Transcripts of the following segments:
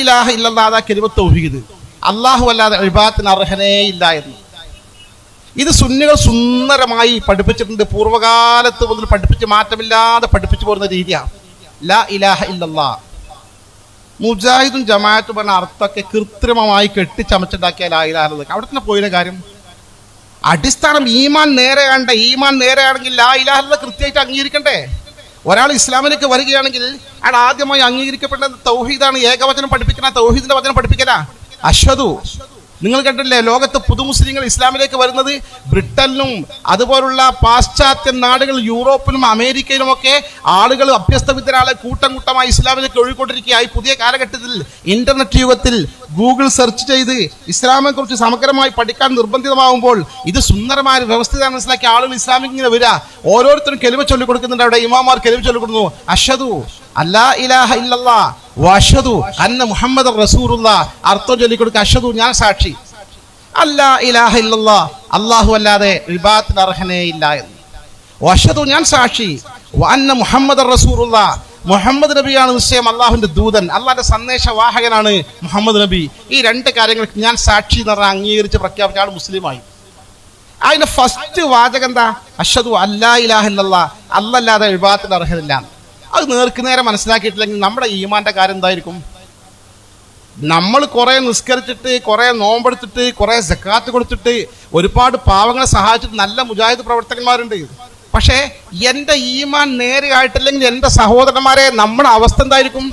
ഇലാഹ ഇല്ലല്ലാതെ കെലിമത്ത് തൗഹീദ്. അള്ളാഹു അല്ലാതെ അഴിബാത്തിന് അർഹനേ ഇല്ല എന്ന്. ഇത് സുന്നികൾ സുന്ദരമായി പഠിപ്പിച്ചിട്ടുണ്ട്. പൂർവകാലത്ത് മുതൽ പഠിപ്പിച്ച് മാറ്റമില്ലാതെ പഠിപ്പിച്ചു പോരുന്ന രീതിയാണ്. ലാ ഇലാഹ ഇല്ലല്ലാ മുജാഹിദും ജമാഅത്തും പറഞ്ഞ അർത്ഥമൊക്കെ കൃത്രിമമായി കെട്ടിച്ചമച്ചുണ്ടാക്കിയ ലാ ഇലാഹ. അവിടെ തന്നെ പോയില്ല കാര്യം? അടിസ്ഥാനം ഈമാൻ നേരെയാണ്ട ഈമാൻ നേരെയാണെങ്കിൽ ലാ ഇലാഹ കൃത്യമായിട്ട് അംഗീകരിക്കണ്ടേ? ഒരാൾ ഇസ്ലാമിലേക്ക് വരികയാണെങ്കിൽ അയാൾ ആദ്യമായി അംഗീകരിക്കപ്പെട്ട തൗഹീദാണ്. ഏകവചനം പഠിപ്പിക്കണ തൗഹീദിന്റെ വചനം പഠിപ്പിക്കല. അശ്വതു. നിങ്ങൾ കണ്ടില്ലേ ലോകത്ത് പുതുമുസ്ലിങ്ങൾ ഇസ്ലാമിലേക്ക് വരുന്നത്? ബ്രിട്ടനിലും അതുപോലുള്ള പാശ്ചാത്യ നാടുകൾ യൂറോപ്പിലും അമേരിക്കയിലും ഒക്കെ ആളുകൾ അഭ്യസ്തവിദ്യരാളെ കൂട്ടം കൂട്ടമായി ഇസ്ലാമിലേക്ക് ഒഴുകിക്കൊണ്ടിരിക്കുകയായി. പുതിയ കാലഘട്ടത്തിൽ ഇന്റർനെറ്റ് യുഗത്തിൽ ഗൂഗിൾ സെർച്ച് ചെയ്ത് ഇസ്ലാമിനെ കുറിച്ച് സമഗ്രമായി പഠിക്കാൻ നിർബന്ധിതമാകുമ്പോൾ ഇത് സുന്ദരമായ ഒരു മനസ്സിലാക്കിയ മനസ്സിലാക്കി ആളുകൾ ഇസ്ലാമിക് ഇങ്ങനെ വരിക. ഓരോരുത്തരും കെലിമ ചൊല്ലി കൊടുക്കുന്നുണ്ട് അവിടെ ഇമാമാർ കെലിമ ചൊല്ലി കൊടുക്കുന്നു. അഷദു അല്ലാ ഇലാഹ ഇല്ലല്ലാ വഷദു അന്ന മുഹമ്മദ് അർത്ഥം ചൊല്ലി കൊടുക്കുക അഷദു ഞാൻ സാക്ഷി. അല്ലാ ഇലാഹ ഇല്ലല്ലാ അല്ലാഹു അല്ലാതെ വിഭാഗത്തിന് അർഹനേ ഇല്ല എന്ന്. വഷദു ഞാൻ സാക്ഷി. അന്ന മുഹമ്മദ് റസൂലുള്ള. മുഹമ്മദ് നബിയാണ് നിശ്ചയം അള്ളാഹുവിന്റെ ദൂതൻ. അള്ളാഹിന്റെ സന്ദേശവാഹകനാണ് മുഹമ്മദ് നബി. ഈ രണ്ട് കാര്യങ്ങൾക്ക് ഞാൻ സാക്ഷി എന്ന് പറഞ്ഞാൽ അംഗീകരിച്ച് പ്രഖ്യാപിച്ച ആൾ മുസ്ലിമായി. അതിന്റെ ഫസ്റ്റ് വാചകം എന്താ? അഷദു അല്ലാ ഇലാഹ ഇല്ലല്ലാ. അല്ലല്ലാതെ എഴുപാത്തിന്റെ അർഹതയില്ല അത് നേർക്ക് നേരെ മനസ്സിലാക്കിയിട്ടില്ലെങ്കിൽ നമ്മുടെ ഈമാന്റെ കാര്യം എന്തായിരിക്കും? നമ്മൾ കുറെ നിസ്കരിച്ചിട്ട് കുറെ നോമ്പെടുത്തിട്ട് കുറെ സക്കാത്ത് കൊടുത്തിട്ട് ഒരുപാട് പാവങ്ങളെ സഹായിച്ചിട്ട് നല്ല മുജാഹിദ് പ്രവർത്തകന്മാരുണ്ട്. പക്ഷേ എന്റെ ഈമാൻ നേരെയായിട്ടില്ലെങ്കിൽ എന്റെ സഹോദരന്മാരെ നമ്മുടെ അവസ്ഥ എന്തായിരിക്കും?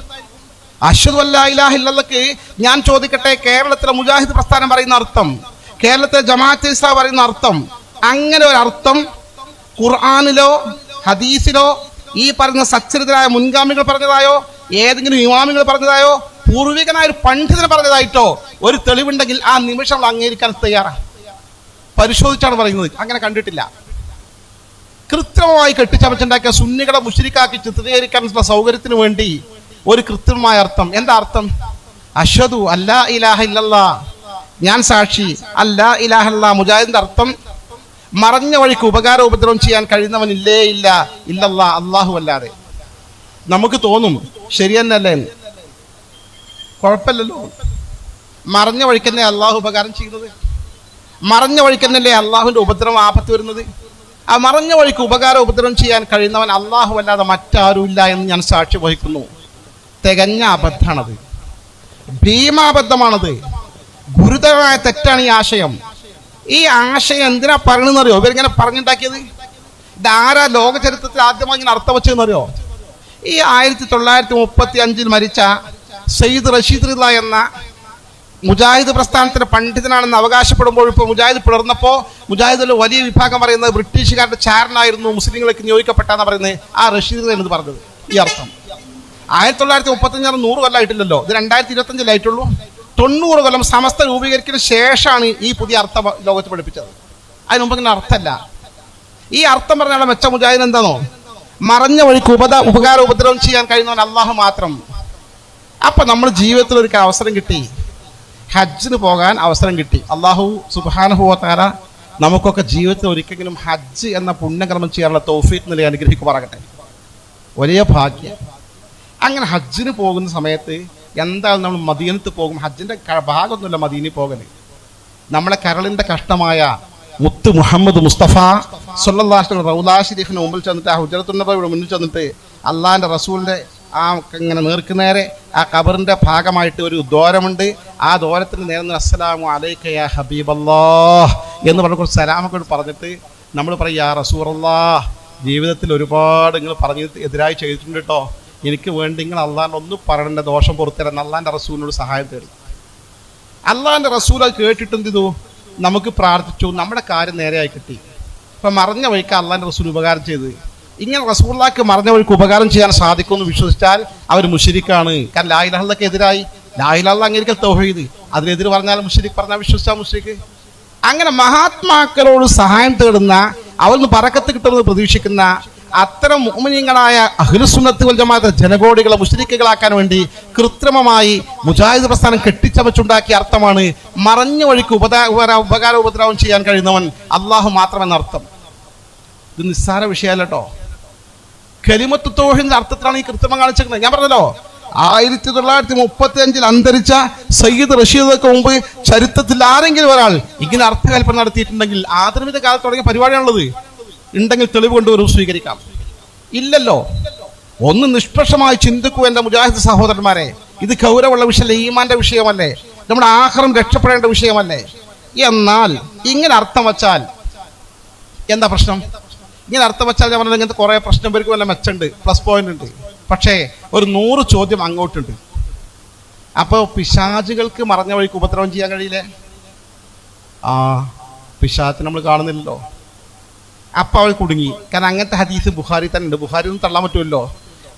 അശ്വതു അല്ലാഹില്ലക്ക് ഞാൻ ചോദിക്കട്ടെ കേരളത്തിലെ മുജാഹിദ് പ്രസ്ഥാനം പറയുന്ന അർത്ഥം കേരളത്തിലെ ജമാഅത്ത് ഇസ്ലാം പറയുന്ന അർത്ഥം അങ്ങനെ ഒരു അർത്ഥം ഖുർആാനിലോ ഹദീസിലോ ഈ പറഞ്ഞ സച്ചരിതരായ മുൻഗാമികൾ പറഞ്ഞതായോ ഏതെങ്കിലും ഇമാമികൾ പറഞ്ഞതായോ പൂർവികനായ ഒരു പണ്ഡിതന് പറഞ്ഞതായിട്ടോ ഒരു തെളിവുണ്ടെങ്കിൽ ആ നിമിഷം അംഗീകരിക്കാൻ തയ്യാറാണ് പരിശോധിച്ചാണ് പറയുന്നത്. അങ്ങനെ കണ്ടിട്ടില്ല. കൃത്രിമമായി കെട്ടിച്ചമച്ചുണ്ടാക്കിയ സുന്നികളെ മുഷിരിക്കാക്കി ചിത്രീകരിക്കാനുള്ള സൗകര്യത്തിന് വേണ്ടി ഒരു കൃത്രിമമായ അർത്ഥം. എന്താ അർത്ഥം? അശ്വതു അല്ലാ ഇലാഹ ഇല്ലല്ലാ. ഞാൻ സാക്ഷി. അല്ലാ ഇലാഹല്ല മുജാഹിദിന്റെ അർത്ഥം മറഞ്ഞ വഴിക്ക് ഉപകാര ഉപദ്രവം ചെയ്യാൻ കഴിയുന്നവൻ ഇല്ലേ ഇല്ല ഇല്ലല്ലാ അള്ളാഹു അല്ലാതെ. നമുക്ക് തോന്നും ശരി തന്നെയല്ലേ? എന്ന്. കുഴപ്പമില്ലല്ലോ. മറഞ്ഞ വഴിക്കന്നെ അള്ളാഹു ഉപകാരം ചെയ്യുന്നത്? മറഞ്ഞ വഴിക്കന്നല്ലേ അള്ളാഹുവിന്റെ ഉപദ്രവം ആപത്ത് വരുന്നത്? ആ മറഞ്ഞ വഴിക്ക് ഉപകാര ഉപദ്രവം ചെയ്യാൻ കഴിയുന്നവൻ അള്ളാഹു അല്ലാതെ മറ്റാരുമില്ല എന്ന് ഞാൻ സാക്ഷി വഹിക്കുന്നു. തികഞ്ഞ അബദ്ധമാണത്. ഭീമാബദ്ധമാണത്. ഗുരുതരമായ തെറ്റാണ് ഈ ആശയം. ഈ ആശയം എന്തിനാ പറയണെന്നറിയോ ഇവരിങ്ങനെ പറഞ്ഞുണ്ടാക്കിയത്? ഇതാരാ ലോക ചരിത്രത്തിൽ ആദ്യമായി ഇങ്ങനെ അർത്ഥം വെച്ചതെന്നറിയോ ഈ ആയിരത്തി തൊള്ളായിരത്തി മുപ്പത്തി അഞ്ചിൽ മരിച്ച സയ്യിദ് റഷീദ് എന്ന മുജാഹിദ് പ്രസ്ഥാനത്തിന് പണ്ഡിതനാണെന്ന് അവകാശപ്പെടുമ്പോൾ ഇപ്പോൾ മുജാഹിദ് പിളർന്നപ്പോൾ മുജാഹിദിലെ വലിയ വിഭാഗം പറയുന്നത് ബ്രിട്ടീഷുകാരുടെ ചാരനായിരുന്നു മുസ്ലിങ്ങൾക്ക് നിയോഗിക്കപ്പെട്ടെന്ന് പറയുന്നത്. ആ റഷീദ് എന്ന് പറഞ്ഞത്. ഈ അർത്ഥം. ആയിരത്തി തൊള്ളായിരത്തി മുപ്പത്തഞ്ചാറ് നൂറ് കൊല്ലമായിട്ടില്ലല്ലോ ഇത് രണ്ടായിരത്തി ഇരുപത്തഞ്ചിലായിട്ടുള്ളൂ തൊണ്ണൂറ് കൊല്ലം സമസ്ത രൂപീകരിക്കുന്ന ശേഷമാണ് ഈ പുതിയ അർത്ഥം ലോകത്ത് പഠിപ്പിച്ചത്. അതിന് മുമ്പ് ഇങ്ങനെ അർത്ഥമല്ല ഈ അർത്ഥം പറഞ്ഞാൽ മെച്ച മുജാഹിദ് എന്താണോ? മറഞ്ഞ വഴിക്ക് ഉപത ഉപകാര ഉപദ്രവം ചെയ്യാൻ കഴിയുന്നവൻ അള്ളാഹു മാത്രം. അപ്പൊ നമ്മൾ ജീവിതത്തിൽ ഒരു അവസരം കിട്ടി. ഹജ്ജിന് പോകാൻ അവസരം കിട്ടി. അള്ളാഹു സുബാനുഭവത്താര നമുക്കൊക്കെ ജീവിതത്തിൽ ഒരിക്കലും ഹജ്ജ് എന്ന പുണ്യകർമ്മം ചെയ്യാനുള്ള തൗഫീഖ് നില അനുഗ്രഹിക്കുമാറാകട്ടെ. വലിയ ഭാഗ്യം. അങ്ങനെ ഹജ്ജിന് പോകുന്ന സമയത്ത് എന്തായാലും നമ്മൾ മദീനത്ത് പോകും. ഹജ്ജിന്റെ ഭാഗമൊന്നുമില്ല മദീനയിൽ പോകൽ. നമ്മളെ കരളിന്റെ കഷ്ടമായ മുത്ത് മുഹമ്മദ് മുസ്തഫ സൊല്ലാഹ് റൗലാ ഷരീഫിന് മുമ്പിൽ ചെന്നിട്ട് ആ ഹുജറത്തുന്നബയുടെ മുന്നിൽ ചെന്നിട്ട് അള്ളാഹിന്റെ റസൂലിന്റെ ആ ഇങ്ങനെ നേർക്കു നേരെ ആ കബറിന്റെ ഭാഗമായിട്ട് ഒരു ദ്വാരമുണ്ട്. ആ ദ്വാരത്തിന് നേരെ നിന്ന് അസ്സലാമു അലൈക്ക യാ ഹബീബല്ലാ എന്ന് പറഞ്ഞ കുറച്ച് സലാമൊക്കെ പറഞ്ഞിട്ട് നമ്മൾ പറയും യാ റസൂറല്ലാ ജീവിതത്തിൽ ഒരുപാട് നിങ്ങൾ പറഞ്ഞ് എതിരായി ചെയ്തിട്ടുണ്ട് കേട്ടോ. എനിക്ക് വേണ്ടി നിങ്ങൾ അള്ളാന്റെ ഒന്നും പറയേണ്ട ദോഷം പുറത്തരാൻ അള്ളാന്റെ റസൂലിനോട് സഹായം തരും. അള്ളാന്റെ റസൂൽ അത് കേട്ടിട്ട് എന്ത് നമുക്ക് പ്രാർത്ഥിച്ചു. നമ്മുടെ കാര്യം നേരെയായി കിട്ടി. ഇപ്പം മറഞ്ഞ വഴിക്ക് അള്ളാന്റെ റസൂൽ ഉപകാരം ചെയ്ത് ഇങ്ങനെ റസൂള്ളാക്ക് മറഞ്ഞ വഴിക്ക് ഉപകാരം ചെയ്യാൻ സാധിക്കുമെന്ന് വിശ്വസിച്ചാൽ അവർ മുഷിരിക്കാണ്. കാരണം ലായിലഹള്ളക്ക് എതിരായി. ലായിലഹള്ള അംഗീകരിക്കൽ തൗഹീദ്. അതിനെതിര് പറഞ്ഞാൽ മുഷിരിക്ക് പറഞ്ഞാൽ വിശ്വസിച്ചാൽ മുഷിരിക്ക്. അങ്ങനെ മഹാത്മാക്കളോട് സഹായം തേടുന്ന അവിടുന്ന് പറക്കത്ത് കിട്ടുമെന്ന് പ്രതീക്ഷിക്കുന്ന അത്തരം മുഅ്മിനീങ്ങളായ അഹ്ലുസുന്നത്ത് വൽ ജമാഅത്ത് ജനകോടികളെ മുസ്ലിക്കുകളാക്കാൻ വേണ്ടി കൃത്രിമമായി മുജാഹിദ് പ്രസ്ഥാനം കെട്ടിച്ചമച്ചുണ്ടാക്കിയ അർത്ഥമാണ് മറഞ്ഞ വഴിക്ക് ഉപദാ ഉപകാര ഉപദ്രവം ചെയ്യാൻ കഴിയുന്നവൻ അള്ളാഹു മാത്രമെന്ന അർത്ഥം ഇത് നിസ്സാര വിഷയമല്ല കലിമത്ത് തോഹിന്റെ അർത്ഥത്തിലാണ് ഈ കൃത്രിമം കാണിച്ചിരിക്കുന്നത്. ഞാൻ പറഞ്ഞല്ലോ ആയിരത്തി തൊള്ളായിരത്തി മുപ്പത്തി അഞ്ചിൽ അന്തരിച്ച സയ്യിദ് റഷീദക്ക് മുമ്പ് ചരിത്രത്തിൽ ആരെങ്കിലും ഒരാൾ ഇങ്ങനെ അർത്ഥകൽപ്പന നടത്തിയിട്ടുണ്ടെങ്കിൽ ആധുനിക കാലത്ത് തുടങ്ങിയ പരിപാടിയാണുള്ളത്. ഉണ്ടെങ്കിൽ തെളിവ് കൊണ്ടുവരും സ്വീകരിക്കാം. ഇല്ലല്ലോ. ഒന്ന് നിഷ്പക്ഷമായി ചിന്തിക്കൂ എന്റെ മുജാഹിദ് സഹോദരന്മാരെ. ഇത് ഗൗരവമുള്ള വിഷയമല്ലേ ഈമാന്റെ വിഷയമല്ലേ? നമ്മുടെ ആഹാരം രക്ഷപ്പെടേണ്ട വിഷയമല്ലേ? എന്നാൽ ഇങ്ങനെ അർത്ഥം വച്ചാൽ എന്താ പ്രശ്നം? ഇങ്ങനെ അർത്ഥം വെച്ചാൽ ഞാൻ പറഞ്ഞത് ഇങ്ങനത്തെ കുറേ പ്രശ്നം പേർക്ക് വല്ല മെച്ചുണ്ട് പ്ലസ് പോയിന്റ് ഉണ്ട്. പക്ഷേ ഒരു നൂറ് ചോദ്യം അങ്ങോട്ടുണ്ട്. അപ്പോൾ പിശാചുകൾക്ക് മറഞ്ഞ വഴിക്ക് ഉപദ്രവം ചെയ്യാൻ കഴിയില്ലേ? ആ പിശാച്ച് നമ്മൾ കാണുന്നില്ലല്ലോ. അപ്പോൾ അവൾ കുടുങ്ങി. കാരണം അങ്ങനത്തെ ഹദീസ് ബുഹാരി തന്നെ ഉണ്ട്. ബുഹാരി ഒന്നും തള്ളാൻ പറ്റുമല്ലോ.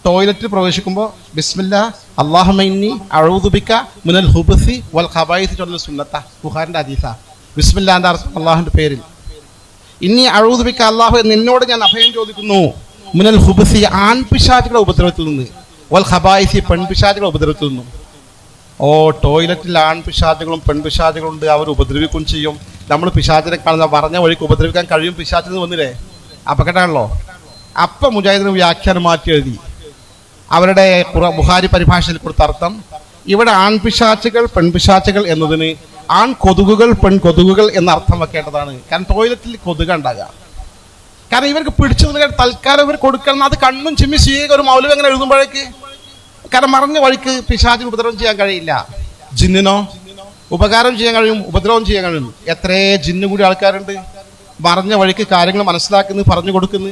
ടോയ്ലറ്റിൽ പ്രവേശിക്കുമ്പോൾ ബിസ്മില്ല അള്ളാഹുമൈനി അഴുതുബിക്ക മുനൽ ഹുബസി വൽ ഖബായിസ് ചൊല്ലുന്ന സുന്നത്ത ബുഹാരിന്റെ ഹദീസ. ബിസ്മില്ല അർത്ഥം അള്ളാഹുന്റെ പേരിൽ. ഇനി അഴുതുപിക്ക അള്ളാഹു നിന്നോട് ഞാൻ അഭയം ചോദിക്കുന്നു. മുനൽ ഹുബസി ആൺപിശാചികളുടെ ഉപദ്രവത്തിൽ നിന്ന്. വൽ ഖബായിസി പെൺപിശാചികളുടെ ഉപദ്രവത്തിൽ നിന്നും. ഓ ടോയ്ലറ്റിൽ ആൺപിശാചുകളും പെൺപിശാചുകളും ഉണ്ട്. അവർ ഉപദ്രവിക്കുകയും ചെയ്യും. നമ്മൾ പിശാചിനെ കാണുന്ന പറഞ്ഞ വഴിക്ക് ഉപദ്രവിക്കാൻ കഴിയും പിശാചിന് വന്നില്ലേ? അപകടമാണല്ലോ. അപ്പം മുജാഹിദിന് വ്യാഖ്യാനം മാറ്റി എഴുതി. അവരുടെ ബുഹാരി പരിഭാഷയിൽ കൊടുത്ത അർത്ഥം ഇവിടെ ആൺപിശാച്ചുകൾ പെൺപിശാച്ചുകൾ എന്നതിന് ആൺ കൊതുകുകൾ പെൺ കൊതുകുകൾ എന്ന അർത്ഥം വെക്കേണ്ടതാണ്. കാരണം ടോയ്ലറ്റിൽ കൊതുക ഉണ്ടാകുക. കാരണം ഇവർക്ക് പിടിച്ചു തൽക്കാലം ഇവർ കൊടുക്കണം അത് കണ്ണും ചിമ്മി ചെയ്യുക ഒരു മൗലം എങ്ങനെ എഴുതുമ്പോഴേക്ക്? കാരണം മറഞ്ഞ വഴിക്ക് പിശാചിന് ഉപദ്രവം ചെയ്യാൻ കഴിയില്ല. ജിന്നിനോ ഉപകാരം ചെയ്യാൻ കഴിയും ഉപദ്രവം ചെയ്യാൻ കഴിയും. എത്രേ ജിന്നു കൂടി ആൾക്കാരുണ്ട്. മറഞ്ഞ വഴിക്ക് കാര്യങ്ങൾ മനസ്സിലാക്കുന്നു പറഞ്ഞു കൊടുക്കുന്നു.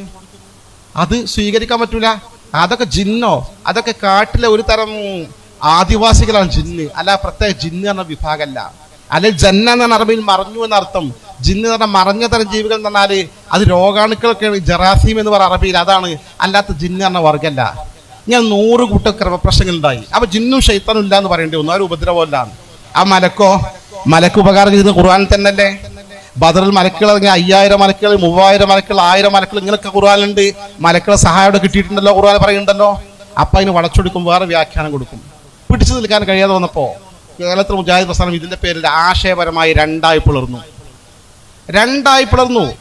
അത് സ്വീകരിക്കാൻ പറ്റൂല. അതൊക്കെ ജിന്നോ അതൊക്കെ കാട്ടിലെ ഒരു തരം ആദിവാസികളാണ് ജിന്ന്. അല്ല പ്രത്യേക ജിന്ന് എന്ന വിഭാഗമല്ല. അല്ലെ ജന്ന എന്ന അറബിയിൽ മറഞ്ഞു എന്നർത്ഥം. ജിന്ന് എന്ന് പറഞ്ഞാൽ മറഞ്ഞ തരം ജീവികൾ എന്ന് പറഞ്ഞാൽ അത് രോഗാണുക്കളൊക്കെയാണ് ജറാസീം എന്ന് പറയുന്ന അറബിയിൽ അതാണ്. അല്ലാത്ത ജിന്ന് എന്ന വർഗമല്ല ഞാൻ നൂറ് കൂട്ടം ക്രമപ്രശ്നങ്ങൾ ഉണ്ടായി അപ്പൊ ജിന്നും ഷെയ്ത്താനും ഇല്ല എന്ന് പറയേണ്ടി വന്നു. ആ ഒരു ആ മലക്കോ? മലക്ക് ഉപകാരം ചെയ്ത് ഖുർആൻ തന്നെയല്ലേ? ബദറിൽ മലക്കുകൾ ഇറങ്ങി അയ്യായിരം മലക്കുകൾ മൂവായിരം മലക്കുകൾ ആയിരം മലക്കുകൾ ഇങ്ങനെയൊക്കെ ഖുർആാനുണ്ട് മലക്കുകളെ സഹായം ഇവിടെ കിട്ടിയിട്ടുണ്ടല്ലോ ഖുർആൻ പറയുന്നുണ്ടല്ലോ. അപ്പൊ അതിന് വളച്ചൊടുക്കും വേറെ വ്യാഖ്യാനം കൊടുക്കും. പിടിച്ചു നിൽക്കാൻ കഴിയാതെ വന്നപ്പോ കേരളത്തിൽ മുജാഹിദ് പ്രസ്ഥാനം ഇതിന്റെ പേരിൽ ആശയപരമായി രണ്ടായി പിളർന്നു. രണ്ടായി പിളർന്നു.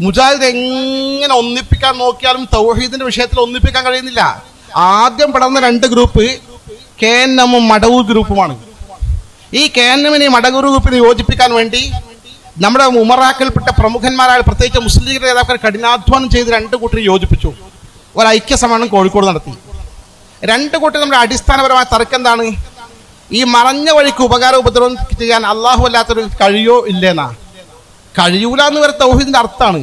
മുജാഹിദ് എങ്ങനെ ഒന്നിപ്പിക്കാൻ നോക്കിയാലും തൗഹീദിന്റെ വിഷയത്തിൽ ഒന്നിപ്പിക്കാൻ കഴിയുന്നില്ല. ആദ്യം പിളർന്ന രണ്ട് ഗ്രൂപ്പ് കെ എൻ എമ്മും മടവൂർ ഗ്രൂപ്പുമാണ് ഈ കെ എൻ എമ്മിനെ മടവൂർ ഗ്രൂപ്പിനെ യോജിപ്പിക്കാൻ വേണ്ടി നമ്മുടെ ഉമറാക്കൽപ്പെട്ട പ്രമുഖന്മാരായ പ്രത്യേകിച്ച് മുസ്ലിം ലീഗ് നേതാക്കൾ കഠിനാധ്വാനം ചെയ്ത് രണ്ട് കൂട്ടരെ യോജിപ്പിച്ചു. ഒരു ഐക്യ സമ്മേളനം കോഴിക്കോട് നടത്തി. രണ്ട് കൂട്ടർ നമ്മുടെ അടിസ്ഥാനപരമായ തർക്കം എന്താണ്? ഈ മറഞ്ഞ വഴിക്ക് ഉപകാര ഉപദ്രവം ചെയ്യാൻ അള്ളാഹു അല്ലാത്തൊരു കഴിയോ ഇല്ലേന്നാ? കഴിയൂല എന്ന് വരെ തൗഹീദിന്റെ അർത്ഥമാണ്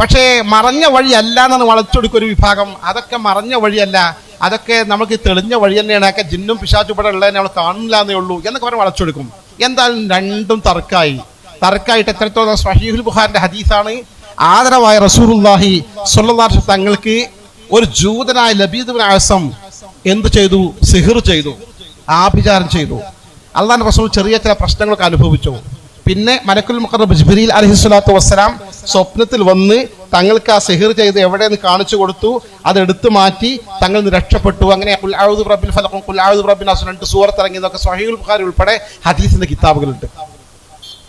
പക്ഷേ മറഞ്ഞ വഴിയല്ല എന്നാണ് വളച്ചൊടുക്കൊരു വിഭാഗം. അതൊക്കെ മറഞ്ഞ വഴിയല്ല. അതൊക്കെ നമുക്ക് തെളിഞ്ഞ വഴി തന്നെയാണ് അതൊക്കെ ജിന്നും പിശാച്ചും ഉള്ളത് നമ്മൾ കാണില്ല എന്നേ ഉള്ളൂ എന്നൊക്കെ പറഞ്ഞ് വളച്ചൊടുക്കും. എന്തായാലും രണ്ടും തർക്കായി. തർക്കായിട്ട് എത്രത്തോളം സഹീഹുൽ ബുഹാറിന്റെ ഹദീസാണ്. ആദരവായ റസൂലുള്ളാഹി സ്വല്ലല്ലാഹു തങ്ങൾക്ക് ഒരു ജൂതനായ ലബീദ് ആസം എന്ത് ചെയ്തു? സിഹിർ ചെയ്തു. ആഭിചാരം ചെയ്തു. അള്ളാഹ് റസൂൽ ചെറിയ ചില പ്രശ്നങ്ങളൊക്കെ അനുഭവിച്ചു. പിന്നെ മലക്കുൽ മുഖറബ് ജിബ്രീൽ അലഹി സ്വലാത്തു വസ്സലാം സ്വപ്നത്തിൽ വന്ന് തങ്ങൾക്ക് ആ സെഹിർ ചെയ്ത് എവിടെയെന്ന് കാണിച്ചു കൊടുത്തു. അത് എടുത്തു മാറ്റി തങ്ങൾ രക്ഷപ്പെട്ടു. അങ്ങനെ ബിറബ്ബിൽ ഫലഖും റബ്ബിൻ രണ്ട് സൂറത്ത് ഇറങ്ങിയതൊക്കെ സ്വഹീഹുൽ ബുഖാരി ഉൾപ്പെടെ ഹദീസിന്റെ കിതാബുകളുണ്ട്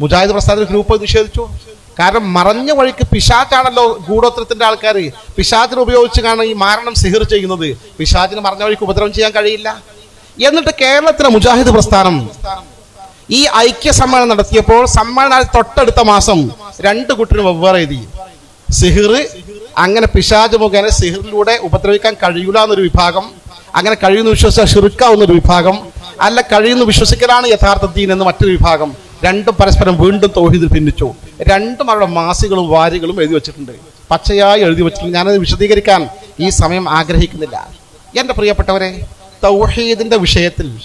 മുജാഹിദ് പ്രസ്ഥാന ഗ്രൂപ്പ് നിഷേധിച്ചു. കാരണം മറഞ്ഞ വഴിക്ക് പിശാച്ചാണല്ലോ ഗൂഢോത്രത്തിന്റെ ആൾക്കാർ പിശാച്ചിനെ ഉപയോഗിച്ച് കാണാൻ ഈ മാരണം സിഹിർ ചെയ്യുന്നത്. പിശാച്ചിന് മറഞ്ഞ വഴിക്ക് ഉപദ്രവം ചെയ്യാൻ കഴിയില്ല. എന്നിട്ട് കേരളത്തിലെ മുജാഹിദ് പ്രസ്ഥാനം. ഈ ഐക്യ സമ്മേളനം നടത്തിയപ്പോൾ സമ്മേളനം തൊട്ടടുത്ത മാസം രണ്ട് കൂട്ടരും വെവ്വേറെ എഴുതി. സിഹിർ അങ്ങനെ പിശാജ് മുഖേന സിഹിറിലൂടെ ഉപദ്രവിക്കാൻ കഴിയൂല എന്നൊരു വിഭാഗം അങ്ങനെ കഴിയുന്ന വിശ്വസിച്ച ഷിറുക്കാവുന്നൊരു വിഭാഗം അല്ല കഴിയുന്ന വിശ്വസിക്കലാണ് യഥാർത്ഥ ദീൻ എന്ന് മറ്റൊരു വിഭാഗം രണ്ടും പരസ്പരം വീണ്ടും തൗഹീദിൽ ഭിന്നിച്ചു. രണ്ടും അവരുടെ മാസികളും വാരികളും എഴുതി വെച്ചിട്ടുണ്ട്. പച്ചയായി എഴുതി വെച്ചിട്ടുണ്ട്. ഞാനത് വിശദീകരിക്കാൻ ഈ സമയം ആഗ്രഹിക്കുന്നില്ല. എന്റെ പ്രിയപ്പെട്ടവരെ തൗഹീദിന്റെ വിഷയത്തിൽ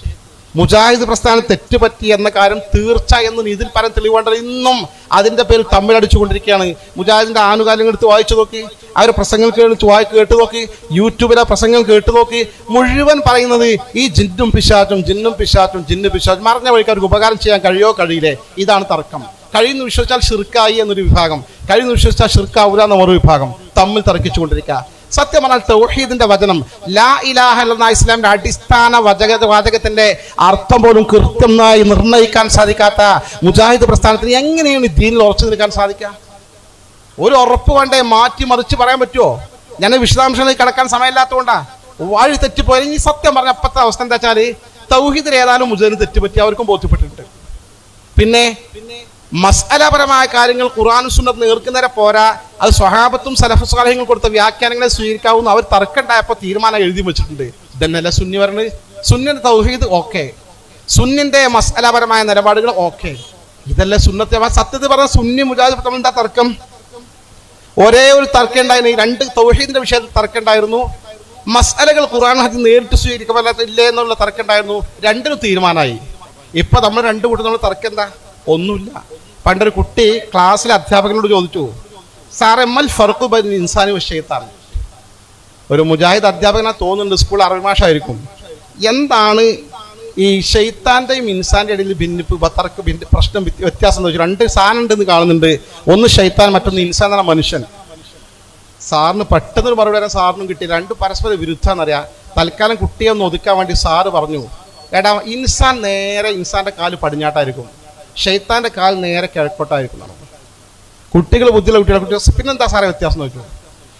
മുജാഹിദ് പ്രസ്ഥാനം തെറ്റുപറ്റി എന്ന കാര്യം തീർച്ച എന്ന് ഇതിൽ പരം തെളിവേണ്ടത് ഇന്നും അതിന്റെ പേരിൽ തമ്മിലടിച്ചുകൊണ്ടിരിക്കുകയാണ് മുജാഹിദിന്റെ ആനുകാലങ്ങൾ എടുത്ത് വായിച്ചു നോക്കി അവർ പ്രസംഗം കേട്ട് നോക്കി യൂട്യൂബിലെ പ്രസംഗം കേട്ട് നോക്കി മുഴുവൻ പറയുന്നത് ഈ ജിന്നും പിശാച്ചും ജിന്നും പിശാച്ചും ജിന്നു മറഞ്ഞ വഴിക്ക് അവർക്ക് ഉപകാരം ചെയ്യാൻ കഴിയോ കഴിയില്ലേ? ഇതാണ് തർക്കം. കഴിയുന്നു വിശ്വസിച്ചാൽ ഷിർക്കായി എന്നൊരു വിഭാഗം. കഴിയുന്നു വിശ്വസിച്ചാൽ ഷിർക്കാവൂല എന്ന ഒരു വിഭാഗം തമ്മിൽ തർക്കിച്ചുകൊണ്ടിരിക്കുക. സത്യം പറഞ്ഞാൽ തൗഹീദിന്റെ വചനം ലാ ഇലാഹ എന്ന ഇസ്ലാമിന്റെ അടിസ്ഥാന വചക വാചകത്തിന്റെ അർത്ഥം പോലും കൃത്യമായി നിർണയിക്കാൻ സാധിക്കാത്ത മുജാഹിദ് പ്രസ്ഥാനത്തിന് എങ്ങനെയാണ് ദീനിൽ ഉറച്ചു നിൽക്കാൻ സാധിക്കുക? ഒരു ഉറപ്പ് വേണ്ടേ മാറ്റി മറിച്ച് പറയാൻ പറ്റുമോ ഞാൻ വിശദാംശങ്ങളിൽ കിടക്കാൻ സമയമില്ലാത്തതുകൊണ്ടാ. വഴി തെറ്റിപ്പോയാൽ ഈ സത്യം പറഞ്ഞ അപ്പത്തെ അവസ്ഥ എന്താ വെച്ചാൽ തൗഹീദിൽ ഏതാനും മുജാഹിദിന് തെറ്റുപറ്റി അവർക്കും ബോധ്യപ്പെട്ടിട്ടുണ്ട്. പിന്നെ മസാലപരമായ കാര്യങ്ങൾ ഖുർആൻ സുന്നത്ത് നേർക്കുന്നവരെ പോരാ. അത് സ്വഹാബത്തും സലഫ് സ്വാലഹ്യങ്ങൾ കൊടുത്ത വ്യാഖ്യാനങ്ങളെ സ്വീകരിക്കാവുന്ന അവർ തർക്കമുണ്ടായപ്പോൾ തീരുമാനം എഴുതി വെച്ചിട്ടുണ്ട്. ഇതന്നല്ല സുന്നി പറഞ്ഞത്? സുന്നിന്റെ തൗഹീദ് ഓക്കെ. സുന്നിന്റെ മസാലപരമായ നിലപാടുകൾ ഓക്കെ. ഇതല്ല സുന്നത്തെ സത്യത്തിൽ പറഞ്ഞ സുന്നി മുജാഹിദ് തമ്മിൽ തർക്കം? ഒരേ ഒരു തർക്കം ഉണ്ടായിരുന്നു. ഈ രണ്ട് തൗഹീദിന്റെ വിഷയത്തിൽ തർക്കമുണ്ടായിരുന്നു മസാലകൾ ഖുർആൻ ഹദീസ് നേരിട്ട് സ്വീകരിക്കപ്പെടില്ലേ എന്നുള്ള തർക്കം ഉണ്ടായിരുന്നു. രണ്ടിനും തീരുമാനമായി. ഇപ്പൊ നമ്മൾ രണ്ടു കൂട്ടത്തിനുള്ള തർക്കം എന്താ? ഒന്നുമില്ല. പണ്ടൊരു കുട്ടി ക്ലാസ്സിലെ അധ്യാപകനോട് ചോദിച്ചു സാർ എം എൽ ഫർഖു ബൈൻ ഇൻസാനി വിഷയത്താണ്. ഒരു മുജാഹിദ് അധ്യാപകനാ തോന്നുന്നുണ്ട് സ്കൂൾ അറിവിമാഷായിരിക്കും എന്താണ് ഈ ഷെയ്ത്താന്റെയും ഇൻസാന്റെ ഇടയിൽ ഭിന്നിപ്പ് ബത്തർക്ക് ഭിന്ന പ്രശ്നം വ്യത്യ- വ്യത്യാസം എന്ന് രണ്ട് സാധനം ഉണ്ടെന്ന് കാണുന്നുണ്ട്. ഒന്ന് ഷെയ്ത്താൻ മറ്റൊന്ന് ഇൻസാൻ എന്ന മനുഷ്യൻ. സാറിന് പെട്ടെന്ന് മറുപടി വരാൻ സാറിനും കിട്ടി രണ്ട് പരസ്പര വിരുദ്ധമെന്നറിയാം തൽക്കാലം കുട്ടിയെ ഒന്ന് ഒതുക്കാൻ വേണ്ടി സാറ് പറഞ്ഞു എടാ ഇൻസാൻ നേരെ ഇൻസാന്റെ കാൽ പടിഞ്ഞാട്ടായിരിക്കും. ഷെയ്ത്താന്റെ കാൽ നേരെ കിഴക്കോട്ടായിരിക്കും. കുട്ടികൾ ബുദ്ധിയുള്ള കുട്ടികളെ കുട്ടികൾ പിന്നെന്താ സാറേ വ്യത്യാസം നോക്കൂ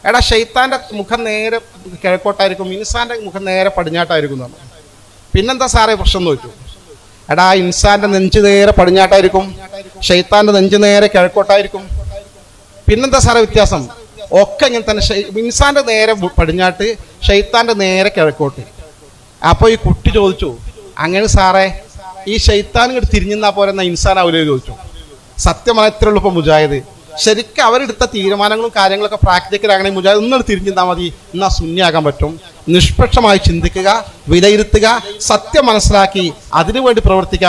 എടാ ഷെയ്ത്താന്റെ മുഖം നേരെ കിഴക്കോട്ടായിരിക്കും ഇൻസാന്റെ മുഖം നേരെ പടിഞ്ഞാട്ടായിരിക്കും എന്നാണ് പിന്നെന്താ സാറേ പ്രശ്നം നോക്കൂ എടാ ഇൻസാന്റെ നെഞ്ച് നേരെ പടിഞ്ഞാട്ടായിരിക്കും ഷെയ്ത്താന്റെ നെഞ്ച് നേരെ കിഴക്കോട്ടായിരിക്കും. പിന്നെന്താ സാറേ വ്യത്യാസം? ഒക്കെ ഇങ്ങനെ തന്നെ ഇൻസാന്റെ നേരെ പടിഞ്ഞാട്ട് ഷെയ്ത്താന്റെ നേരെ കിഴക്കോട്ട്. അപ്പോൾ ഈ കുട്ടി ചോദിച്ചു അങ്ങനെ സാറേ ഈ ഷെയ്ത്താൻ ഇങ്ങോട്ട് തിരിഞ്ഞാൽ പോരെ എന്നാൽ ഇൻസാൻ ആവില്ലേ ചോദിച്ചു. സത്യമാണ് ഇത്ര എളുപ്പം മുജാഹിദ്. ശരിക്കും അവരെടുത്ത തീരുമാനങ്ങളും കാര്യങ്ങളൊക്കെ പ്രാക്ടിക്കലാകണേ മുജാഹിദ് ഒന്നും തിരിഞ്ഞാൽ മതി. എന്നാൽ ശൂന്യാകാൻ പറ്റും. നിഷ്പക്ഷമായി ചിന്തിക്കുക വിലയിരുത്തുക സത്യം മനസ്സിലാക്കി അതിനുവേണ്ടി പ്രവർത്തിക്കാൻ